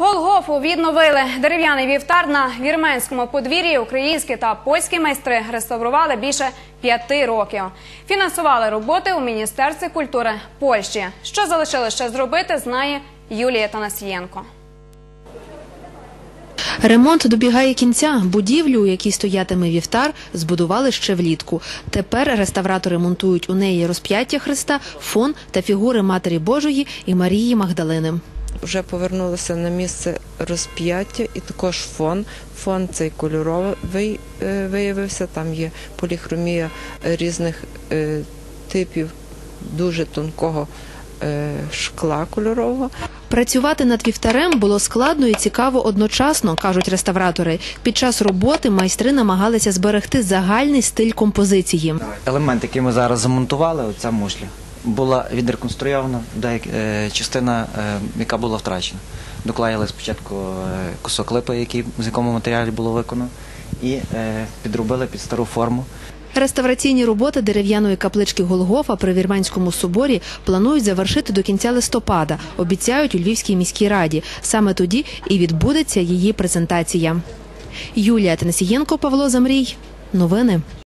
Голгофу відновили дерев'яний вівтар на вірменському подвір'ї. Українські та польські майстри реставрували більше п'яти років. Фінансували роботи у міністерстві культури Польщі. Що залишилось ще зробити, знає Юлія Танасієнко. Ремонт добігає кінця. Будівлю, у якій стоятиме вівтар, збудували ще влітку. Тепер реставратори монтують у неї розп'яття Христа, фон та фігури Матері Божої і Марії Магдалини. Вже повернулися на місце розп'яття і також фон. Фон цей кольоровий е, виявився. Там є поліхромія різних е, типів дуже тонкого е, шкла кольорового. Працювати над вівтарем було складно і цікаво одночасно, кажуть реставратори. Під час роботи майстри намагалися зберегти загальний стиль композиції. Елемент, який ми зараз замонтували, оця мушля, була відреконструйована е, частина, е, яка була втрачена. Доклеїли спочатку е, кусок липи, який, з якому матеріалі було виконано, і підробили під стару форму. Реставраційні роботи дерев'яної каплички Голгофа при Вірменському соборі планують завершити до кінця листопада. Обіцяють у Львівській міській раді. Саме тоді і відбудеться її презентація. Юлія Тенесієнко, Павло Замрій. Новини.